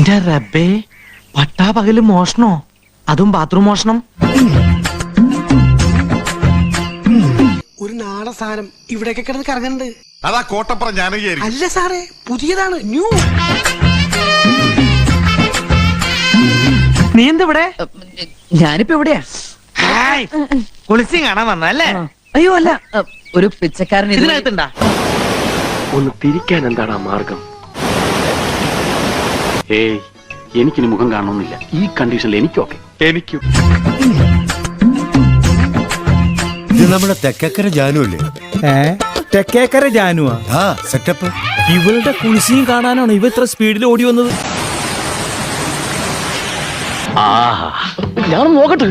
എന്റെ റബ്ബേ പട്ടാ പകൽ മോഷണോ? അതും ബാത്റൂം മോഷണം. ഒരു നാടൻ സാധനം ഇവിടെയൊക്കെ കിടന്ന് കറങ്ങുന്നുണ്ട്. അതാ കോട്ടപ്പുറം അല്ല സാറേ പുതിയതാണ് ന്യൂ. നീ എന്തിവിടെ? ഞാനിപ്പോ എവിടെയാ? കുളിസി കാണാൻ വന്നല്ലേ അയ്യോ അല്ല. ഒരു പിച്ചക്കാരൻ ഇത് ഇതിനകത്തുണ്ടാ? ഒന്ന് തിരിക്കാൻ എന്താണ് ആ മാർഗം? ഏയ് എനിക്കിനി മുഖം കാണണമെന്നില്ല. ഈ കണ്ടീഷനിൽ എനിക്കൊക്കെ. എനിക്കും. ഇത് നമ്മുടെ തെക്കക്കര ജാനു അല്ലേ തെക്കേക്കര ജാനുവാ? ആ സെറ്റപ്പ് ഇവളുടെ കുളിശിയും കാണാനാണ് ഇവ ഇത്ര സ്പീഡിൽ ഓടി വന്നത്? ഞാൻ നോക്കട്ടെ.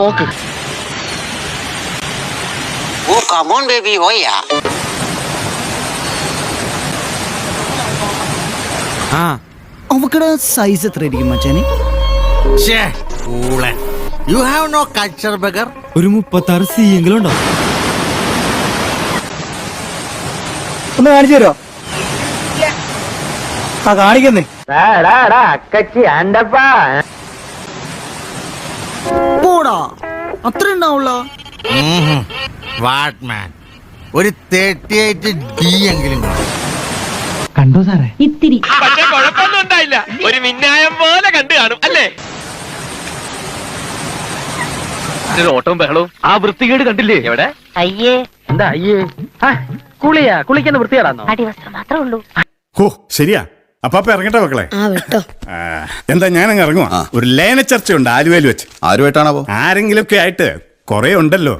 നോക്ക്. Oh come on baby baby. അവക്കടെ സൈസ് എത്ര ഇരിക്കും മച്ചാനെ you have no culture bugger ഒരു മുപ്പത്തി ആറ് സി എങ്കിലും ഉണ്ടോ? ഒന്ന് കാണിച്ചു തരോ ആ കാണിക്കുന്നേ. പോടാ. അത്ര ഉണ്ടാവുള്ള. What man? ഒരു തേർട്ടി എയ്റ്റ് ഡി എങ്കിലും കാണും. കണ്ടോ സാറേ? ഇത്തിരി. പക്ഷേ കുഴപ്പമൊന്നും ഉണ്ടായില്ല. ഒരു മിന്നായം പോലെ കണ്ടു കാണും അല്ലേ? ഓട്ടവും ബഹളവും. ആ വൃത്തികേട് കണ്ടില്ലേ? എവിടെ? അയ്യേ. എന്താ അയ്യേ? ആ, കുളിയാ. കുളിക്കുന്ന വൃത്തികേടാന്നോ? അടിവസ്ത്രം മാത്രമേ ഉള്ളൂ. ഓ ശരിയാ. അപ്പാപ്പ ഇറങ്ങട്ടെ മക്കളെ. ആ വെട്ടോ. ആ, എന്താ ഞാനങ്ങ് ഇറങ്ങുവാ? ഒരു ലേന ചർച്ചയുണ്ട് ആലുവയിൽ വെച്ച്. ആരുമായിട്ടാണാവോ? ആരെങ്കിലുമൊക്കെ ആയിട്ട് കുറെ ഉണ്ടല്ലോ.